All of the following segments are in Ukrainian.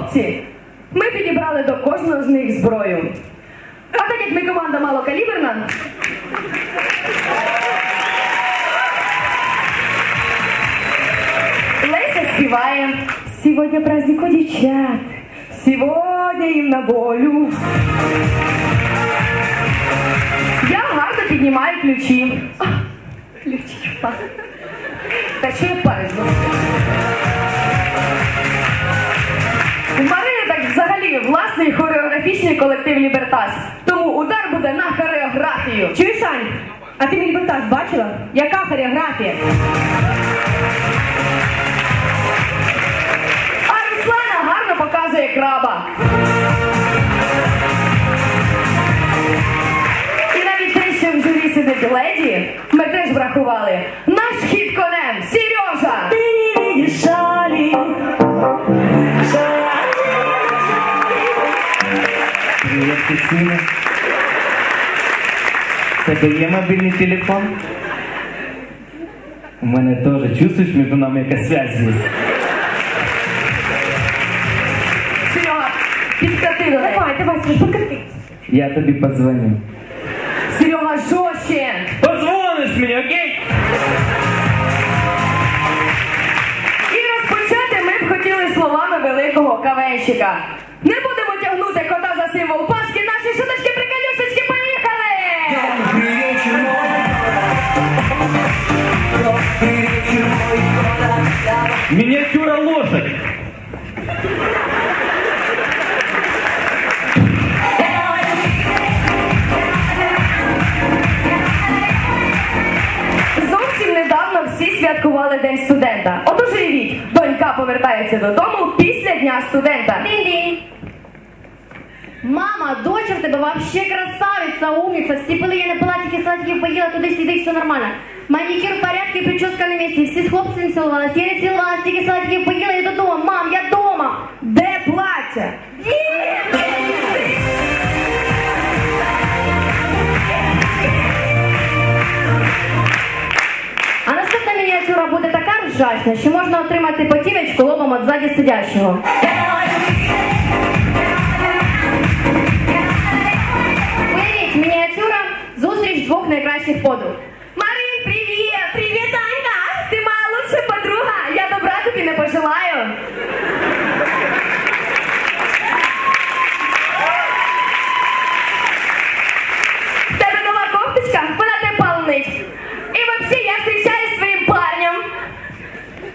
хлопці, ми підібрали до кожного з них зброю. А так як ми команда малокаліберна, Леся співає Сьогодні праздник у дівчат, сьогодні їм на волю. Я гарно піднімаю ключі. Ключі. па. Та ще я палець. Хореографічний колектив Лібертас. Тому удар буде на хореографію. Чуєш, Ань? А ти мій лібертас бачила? Яка хореографія? А Руслана гарно показує краба. І навіть те, що в журі сидить леді, ми теж врахували. Наш хід Кристина. В Тебе є мобільний телефон? У мене теж чувствуєш, між нами якась зв'язь є. Серега, підкати. Давай, давай, Сереж, покати. Я тобі подзвоню. Серега, жорстче! Позвониш мені, окей? І розпочати ми б хотіли словами великого кавенщика. Не будемо тягнути кота за символ Пасхи, наші шуточки, приколюшечки, поїхали! Мініатюра лошадь. Зовсім недавно всі святкували День студента. Отож уявіть, донька повертається додому після дня студента. Динь-динь. Мама, доча в тебе вообще красавица, умница. Всі пили, я тільки сладків поїла, туди сюди, все нормально. Манікюр в порядку, прическа на місці. Всі з хлопцями цілувалась, я не цілувалась, тільки сладків поїла і додому. Мам, я дома. Де плаття? А наступна мініатюра буде така ржачна, що можна отримати потівечку лобом від ззаді сидящого. Найкращих подруг. Марин, привіт! Привіт, Анька! Ти моя лучша подруга! Я добра тобі не пожелаю. В тебе нова кофточка, вона тебе палнить. І взагалі я зустрічаюсь з твоїм парнем.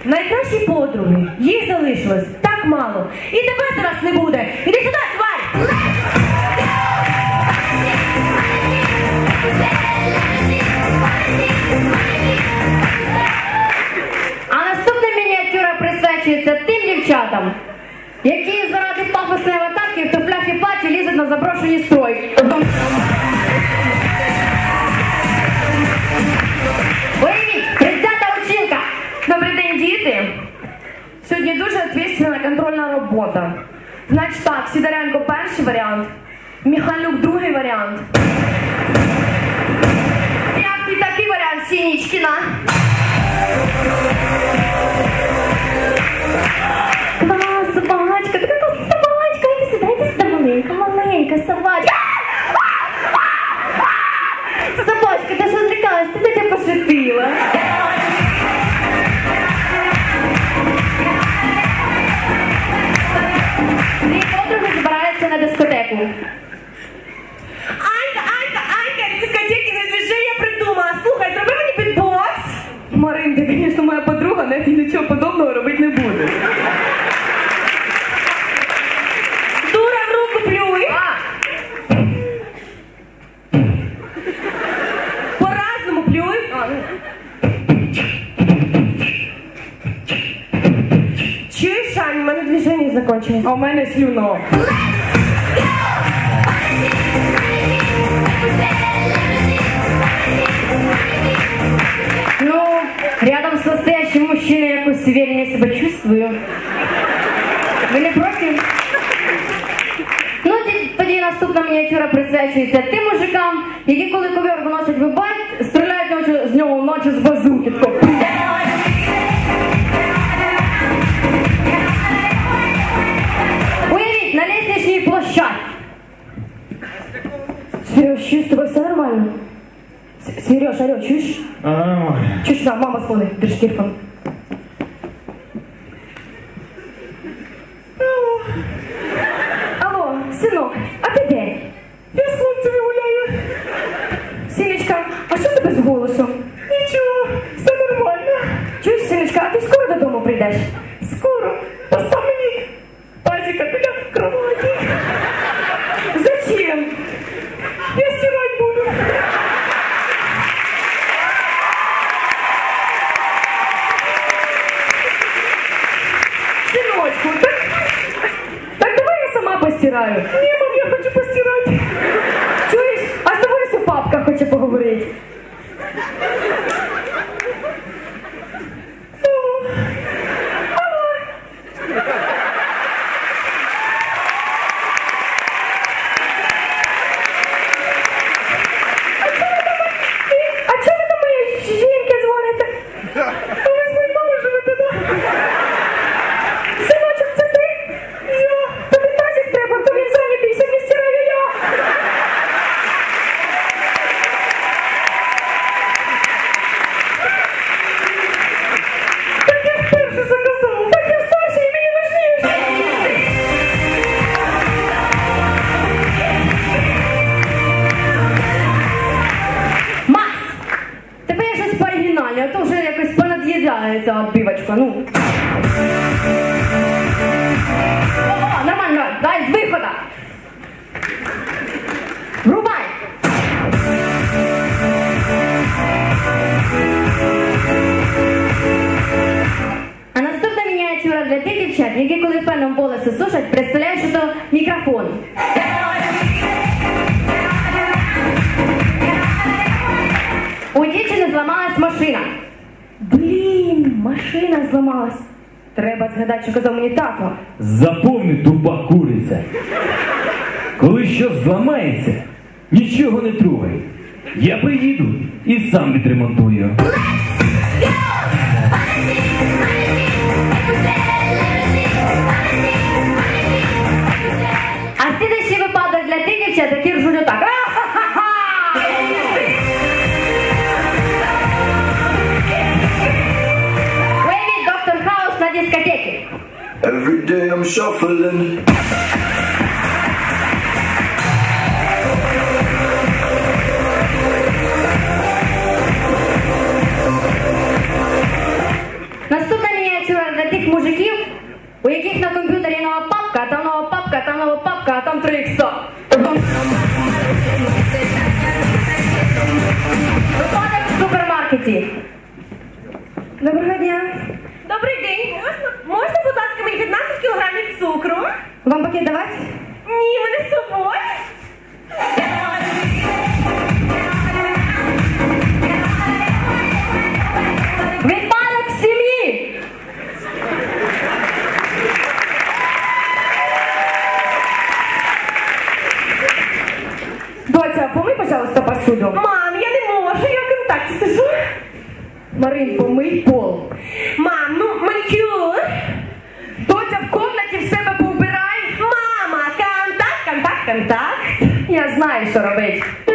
Найкращі подруги. Їх залишилось так мало. І тебе зараз не буде. Іди сюди, тварь! Дівчатам, які заради пафосної аватарки в туфлях і платі лізуть на заброшені стройки. Уявіть, 30-та училка. Добрий день, діти. Сьогодні дуже відповідальна контрольна робота. Значить так, Сідоренко перший варіант, Міхалюк другий варіант. Ти такий варіант, Сінічкіна? Маленька собачка. Ти що злякалась? Ти тебе пошутила. Дві подруги збираються на дискотеку. Анька, Анька, Анька, дискотеки не движення придумала. Слухай, зроби мені бітбокс. Марин, ти, звісно, моя подруга, я нічого подобного Мене слюно. Ну, рядом с настоящим мужчиной якось увереннее себя чувствую. Ви не проти? Ну, тоді наступна мініатюра присвячується тим мужикам, які коли ковер виносять в бать, стріляють з нього вночі з базуки. Сереж, с тобой все нормально? Сереж, алло, чуєш? А, Чуешь, да, мама дзвонить, держи телефон. Алло, синок, а ти де? Я з хлопцями гуляю. Сінечка, а що ти без голосу? Нічого, все нормально. Чуєш, синочка, а ти скоро додому прийдеш? Скоро. Постав мені пазіка біля кроваті. Зачем? Я стирать буду. Сыночку, так, так давай я сама постираю. Ні, мам, я хочу постирати. Чуєш? А з тобою все папка хоче поговорити. Ця ну. О, нормально, дай з вихода. Врубай. А наступна мініатюра для тих дівчат, які коли феном волоси сушать, представляють, що то мікрофон. У дівчини зламалась машина. Машина зламалась. Треба згадати, що казав мені тато. запомни, тупа куриця. Коли щось зламається, нічого не трогай. Я приїду і сам відремонтую. Every day I'm shuffling. Наступна мініатюра для тих мужиків, у яких на комп'ютері нова папка, а там нова папка, а там нова папка, а там 3 ікса. Випадок в супермаркеті. Доброго дня. Добрий день. Можна, можна, 15 кілограмів цукру? Вам пакет давати? Ні, мене з собою. Випадок сім'ї. Доця, помий, пожалуйста, посуду. Мам, я не можу, я в контакті сижу. Марин, помий пол. Мам, контакт. Я знаю, що. Великолепно.